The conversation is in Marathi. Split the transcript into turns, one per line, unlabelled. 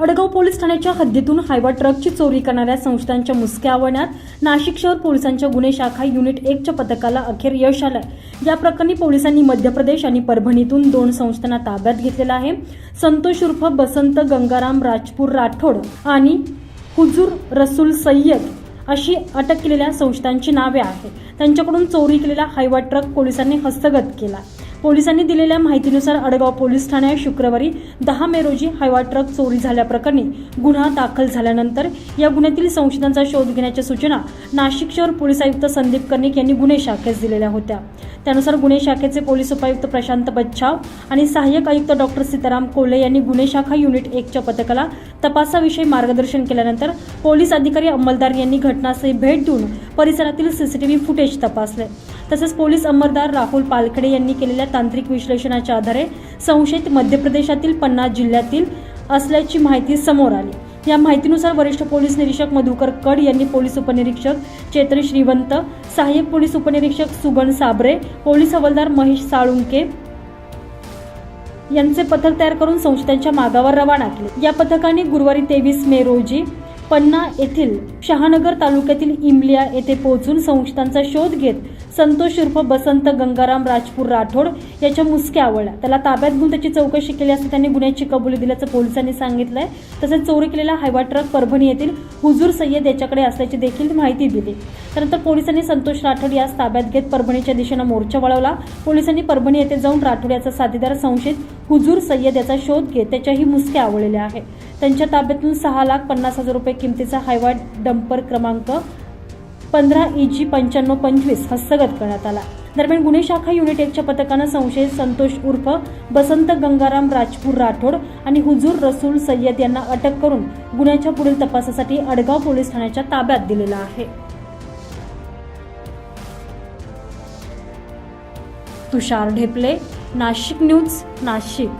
अडगाव पोलीस ठाण्याच्या हद्दीतून हायवा ट्रकची चोरी करणाऱ्या संस्थांच्या मुसक्या आवळण्यात नाशिक शहर पोलिसांच्या गुन्हे शाखा युनिट एकच्या पथकाला अखेर यश आलं या प्रकरणी पोलिसांनी मध्य प्रदेश आणि परभणीतून दोन संस्थांना ताब्यात घेतलेला आहे. संतोष उर्फ बसंत गंगाराम राजपूर राठोड आणि हुजूर रसूल सय्यद अशी अटक केलेल्या संस्थांची नावे आहेत. त्यांच्याकडून चोरी केलेला हायवा ट्रक पोलिसांनी हस्तगत केला. पोलिसांनी दिलेल्या माहितीनुसार अडगाव पोलीस ठाण्यात शुक्रवारी दहा मे रोजी हायवा ट्रक चोरी झाल्याप्रकरणी गुन्हा दाखल झाल्यानंतर या गुन्ह्यातील संशोधनाचा शोध घेण्याच्या सूचना नाशिक शहर पोलीस आयुक्त संदीप कर्णिक यांनी गुन्हे शाखेस दिलेल्या होत्या. त्यानुसार गुन्हे शाखेचे पोलीस उपायुक्त प्रशांत बच्छाव आणि सहाय्यक आयुक्त डॉक्टर सीताराम कोल्हे यांनी गुन्हे शाखा युनिट एकच्या पथकाला तपासाविषयी मार्गदर्शन केल्यानंतर पोलीस अधिकारी अंमलदार यांनी घटनास्थळी भेट देऊन परिसरातील सीसीटीव्ही फुटेज तपासले. तसेच पोलीस अंमलदार राहुल पालखेडे यांनी केलेल्या तांत्रिक विश्लेषणाच्या आधारे संशयित मध्य प्रदेशातील पन्नास जिल्ह्यातील असल्याची माहिती समोर आली. या माहितीनुसार वरिष्ठ पोलीस निरीक्षक मधुकर कड यांनी पोलीस उपनिरीक्षक चेतन श्रीवंत सहाय्यक पोलीस उपनिरीक्षक सुगण साबरे पोलीस हवालदार महेश साळुंके यांचे पथक तयार करून संशयितांच्या मागावर रवाना केले. या पथकाने गुरुवारी तेवीस मे रोजी पन्ना येथील शहानगर तालुक्यातील इमलिया येथे पोहोचून संशयितांचा शोध घेत संतोष उर्फ बसंत गंगाराम राजपूर राठोड याच्या मुसक्या आवळल्या. त्याला ताब्यात घेऊन त्याची चौकशी केली असता त्यांनी गुन्ह्याची कबुली दिल्याचं पोलिसांनी सांगितलंय. तसेच चोरी केलेला हायवा ट्रक परभणी येथील हुजूर सय्यद याच्याकडे असल्याची देखील माहिती दिली. त्यानंतर पोलिसांनी संतोष राठोड यास ताब्यात घेत परभणीच्या दिशेनं मोर्चा वळवला. पोलिसांनी परभणी येथे जाऊन राठोड याचा साथीदार संशयित हुजूर सय्यद याचा शोध घेत त्याच्याही मुसक्या आवळलेल्या आहे त्यांच्या ताब्यातून सहा लाख पन्नास हजार रुपये किमतीचा हायवा डंपर क्रमांक पंधरा ई जी पंच्याण्णव पंचवीस हस्तगत करण्यात आला. दरम्यान गुन्हे शाखा युनिट एकच्या पथकानं संशयित संतोष उर्फ बसंत गंगाराम राजपूर राठोड आणि हुजूर रसूल सय्यद यांना अटक करून गुन्ह्याच्या पुढील तपासासाठी अडगाव पोलीस ठाण्याच्या ताब्यात दिलेला आहे. तुषार ढेपले नाशिक न्यूज नाशिक.